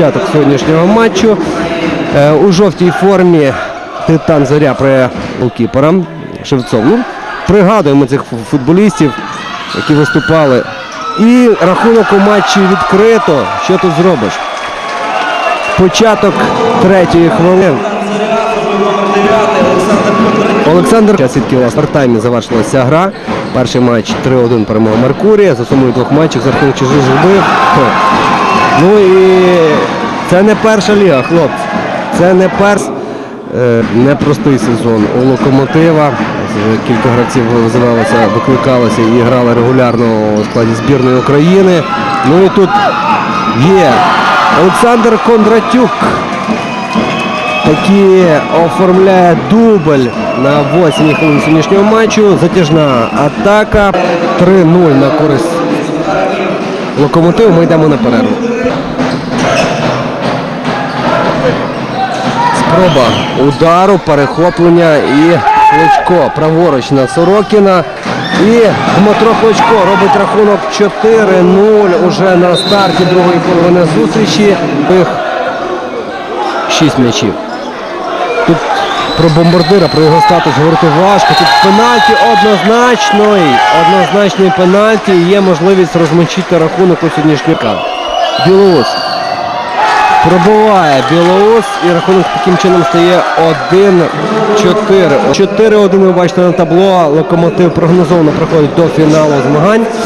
початок сьогоднішнього матчу. Е, У жовтій формі Титан Зоря при голкіпером Шевцов. Ну, пригадуємо цих футболістів, які виступали. І рахунок у матчі відкрито. Що тут зробиш? Початок третьої хвилини. Олександр Часідки у стартаймі завершилася гра. Перший матч 3-1 перемога Меркурія. За сумою двох матчів за рахунок чужих збив. Ну і це не перша ліга, хлопці. Це не перс. Е, непростий сезон у локомотива. Кілька гравців визивалося, викликалося і грали регулярно у складі збірної України. Ну і тут є Олександр Кондратюк таки оформляє дубль на 8 хвилин сьогоднішнього матчу. Затяжна атака. 3-0 на користь локомотиву. Ми йдемо на перерву. Спроба удару, перехоплення і Кличко праворуч на Сорокіна. І Дмитро Кличко робить рахунок 4-0 уже на старті другої половини зустрічі. Їх 6 м'ячів. Тут про бомбардира, про його статус говорити важко. Тут пенальті однозначний. Однозначний пенальті. Є можливість розмочити рахунок у сьогоднішнього. Білоус. Пробиває Білоус і рахунок таким чином стає 1-4. 4-1 ви бачите на табло. Локомотив прогнозовано проходить до фіналу змагань.